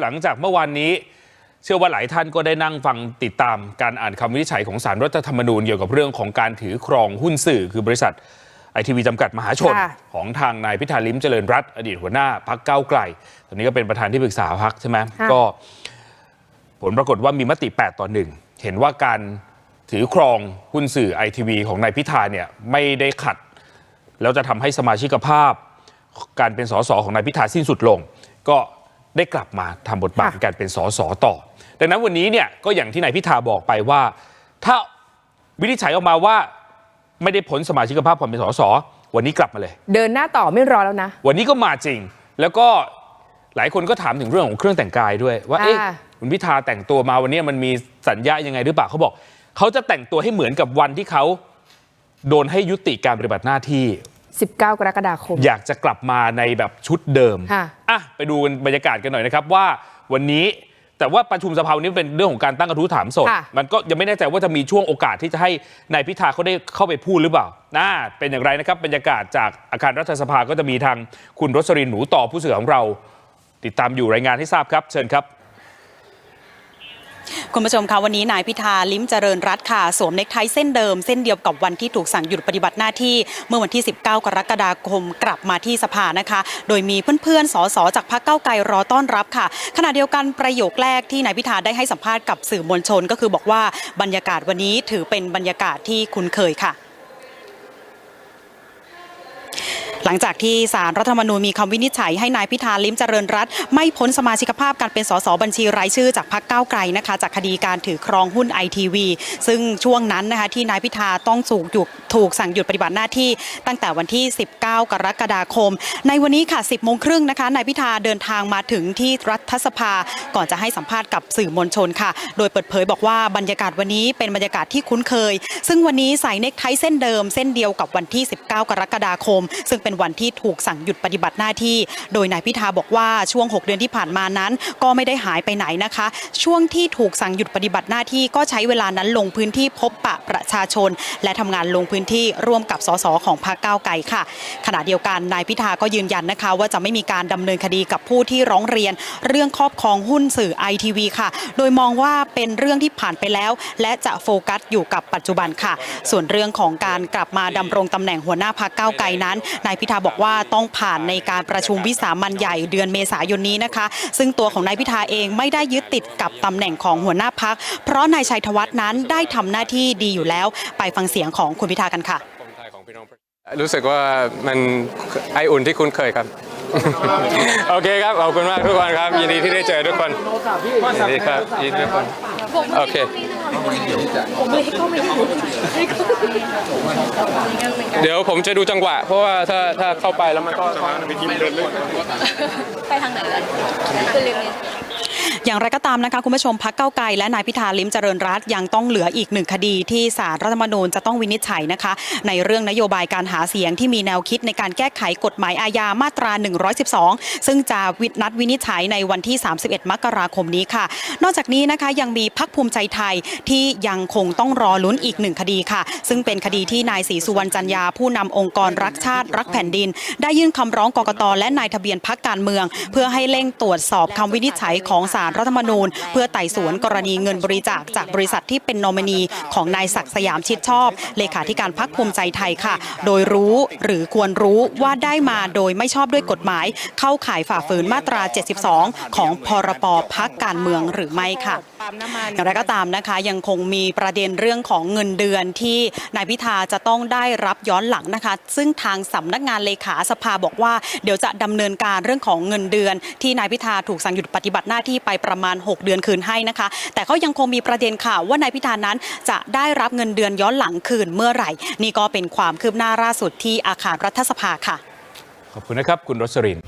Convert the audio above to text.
หลังจากเมื่อวานนี้ เชื่อว่าหลายท่านก็ได้นั่งฟังติดตามการอ่านคำวินิจฉัยของสารรัฐธรรมนูญเกี่ยวกับเรื่องของการถือครองหุ้นสื่อ คือบริษัทไอทีวีจำกัดมหาชนค่ะของทางนายพิธาลิ้มเจริญรัตน์อดีตหัวหน้าพักเก้าวไกล ตอนนี้ก็เป็นประธานที่ปรึกษาพักใช่ไหมค่ะก็ผลปรากฏว่ามีมติ 8 ต่อหนึ่งเห็นว่าการถือครองหุ้นสื่อไอทีวีของนายพิธาเนี่ยไม่ได้ขัด แล้วจะทำให้สมาชิกภาพ การเป็นสสของนายพิธาสิ้นสุดลง ก็ ได้กลับมาทำบทบาทค่ะในการเป็นสสต่อ ดังนั้นวันนี้เนี่ยก็อย่างที่นายพิธาบอกไปว่า ถ้าวินิจฉัยออกมาว่าไม่ได้พ้นสมาชิกภาพความเป็นสสวันนี้กลับมาเลย เดินหน้าต่อไม่รอแล้วนะ วันนี้ก็มาจริง แล้วก็หลายคนก็ถามถึงเรื่องของเครื่องแต่งกายด้วย ว่าอ่าเอ๊ะคุณพิธาแต่งตัวมาวันนี้มันมีสัญญายังไงหรือเปล่าเขาบอก เขาจะแต่งตัวให้เหมือนกับวันที่เขาโดนให้ยุติการปฏิบัติหน้าที่ 19 กรกฎาคม อยากจะกลับมาในแบบชุดเดิมค่ะอะไปดูบรรยากาศกันหน่อยนะครับว่าวันนี้แต่ว่าประชุมสภาวันนี้เป็นเรื่องของการตั้งกระทู้ถามสด ค่ะ มันก็ยังไม่แน่ใจว่าจะมีช่วงโอกาสที่จะให้นายพิธาเขาได้เข้าไปพูดหรือเปล่าน่าเป็นอย่างไรนะครับบรรยากาศจากอาคารรัฐสภาก็จะมีทางคุณรสรินหนูต่อผู้สื่อของเรา ติดตามอยู่รายงานให้ทราบครับ เชิญครับ คุณผู้ชมคะวันนี้นายพิธาลิ้มเจริญรัตค่ะ สวมเนคไทเส้นเดิมเส้นเดียวกับวันที่ถูกสั่งหยุดปฏิบัติหน้าที่ เมื่อวันที่ 19 กรกฎาคมกลับมาที่สภานะคะ โดยมีเพื่อนๆสสจากพรรคเก้าไกลรอต้อนรับค่ะ ขณะเดียวกันประโยคแรกที่นายพิธาได้ให้สัมภาษณ์กับสื่อมวลชน ก็คือบอกว่าบรรยากาศวันนี้ถือเป็นบรรยากาศที่คุ้นเคยค่ะ หลังจากที่สารรัฐธรรมนูญมีคำวินิจฉัยให้นายพิธาลิ้มเจริญรัตน์ไม่พ้นสมาชิกภาพการเป็นสสบัญชีรายชื่อจากพรรคก้าวไกลนะคะ จากคดีการถือครองหุ้นไอทีวีซึ่งช่วงนั้นนะคะที่นายพิธาต้องถูกหยุดถูกสั่งหยุดปฏิบัติหน้าที่ตั้งแต่วันที่ 19 กรกฎาคม ในวันนี้ค่ะ 10โมงครึ่งนะคะนายพิธาเดินทางมาถึงที่รัฐสภาก่อนจะให้สัมภาษณ์กับสื่อมวลชนค่ะ โดยเปิดเผยบอกว่าบรรยากาศวันนี้เป็นบรรยากาศที่คุ้นเคย ซึ่งวันนี้ใส่เนคไทเส้นเดิมเส้นเดียวกับวันที่ 19 กรกฎาคม ซึ่งเป็นวันที่ถูกสั่งหยุดปฏิบัติหน้าที่ โดยนายพิธาบอกว่าช่วง 6 เดือนที่ผ่านมานั้น ก็ไม่ได้หายไปไหนนะคะ ช่วงที่ถูกสั่งหยุดปฏิบัติหน้าที่ก็ใช้เวลานั้นลงพื้นที่พบปะประชาชน และทำงานลงพื้นที่ร่วมกับสสของพรรคก้าวไกลค่ะ ขณะเดียวกันนายพิธาก็ยืนยันนะคะ ว่าจะไม่มีการดำเนินคดีกับผู้ที่ร้องเรียน เรื่องครอบครองหุ้นสื่อไอทีวีค่ะ โดยมองว่าเป็นเรื่องที่ผ่านไปแล้ว และจะโฟกัสอยู่กับปัจจุบันค่ะ ส่วนเรื่องของการกลับมาดำรงตำแหน่งหัวหน้าพรรคก้าวไกลนั้นนายพิธาบอกว่าต้องผ่านในการประชุมวิสามันใหญ่เดือนเมษายนนี้นะคะ ซึ่งตัวของนายพิธาเองไม่ได้ยึดติดกับตำแหน่งของหัวหน้าพัก เพราะนายชัยธวัฒน์นั้นได้ทำหน้าที่ดีอยู่แล้ว ไปฟังเสียงของคุณพิธากันค่ะ รู้สึกว่ามันไออุ่นที่คุ้นเคยครับ โอเคครับขอบคุณมากทุกคนครับยินดีที่ได้เจอทุกคนยินดีครับยินดีทุกคนโอเคเดี๋ยวผมจะดูจังหวะ เพราะว่าถ้าถ้าเข้าไปแล้วมันก็ไปทางไหนเลยคือเรียน อย่างไรก็ตามนะคะคุณผู้ชมพักเก้าไกลและนายพิธาลิมเจริญรัตยังต้องเหลืออีกหนึ่งคดีที่สารรัฐธรรมนูญจะต้องวินิจฉัยนะคะ ในเรื่องนโยบายการหาเสียงที่มีแนวคิดในการแก้ไขกฎหมายอาญามาตรา 112 ซึ่งจะวินัดวินิจฉัยในวันที่ 31 มกราคมนี้ค่ะ นอกจากนี้นะคะยังมีพักภูมิใจไทยที่ยังคงต้องรอลุ้นอีกหนึ่งคดีค่ะ ซึ่งเป็นคดีที่นายศรีสุวรรณจันยาผู้นำองค์กรรักชาติรักแผ่นดิน ได้ยื่นคำร้องกกตและนายทะเบียนพักการเมือง เพื่อให้เร่งตรวจสอบคำวินิจฉัยของสารรัฐธรรมนูญ เพื่อไต่สวนกรณีเงินบริจาคจากบริษัทที่เป็นนอมินีของนายศักดิ์สยามชิดชอบ เลขาธิการพักภูมิใจไทยค่ะ โดยรู้หรือควรรู้ว่าได้มาโดยไม่ชอบด้วยกฎหมาย เข้าข่ายฝ่าฝืนมาตรา 72 ของพรปพักการเมืองหรือไม่ค่ะ อย่างไรก็ตามนะคะ ยังคงมีประเด็นเรื่องของเงินเดือนที่นายพิธาจะต้องได้รับย้อนหลังนะคะ ซึ่งทางสำนักงานเลขาสภาบอกว่า เดี๋ยวจะดำเนินการเรื่องของเงินเดือน ที่นายพิธาถูกสั่งหยุดปฏิบัติหน้าที่ไปประมาณ 6 เดือนคืนให้นะคะ แต่ก็ยังคงมีประเด็นข่าวว่านายพิธานั้นจะได้รับเงินเดือนย้อนหลังคืนเมื่อไหร่ นี่ก็เป็นความคืบหน้าล่าสุดที่อาคารรัฐสภาค่ะ ขอบคุณนะครับ คุณรสริน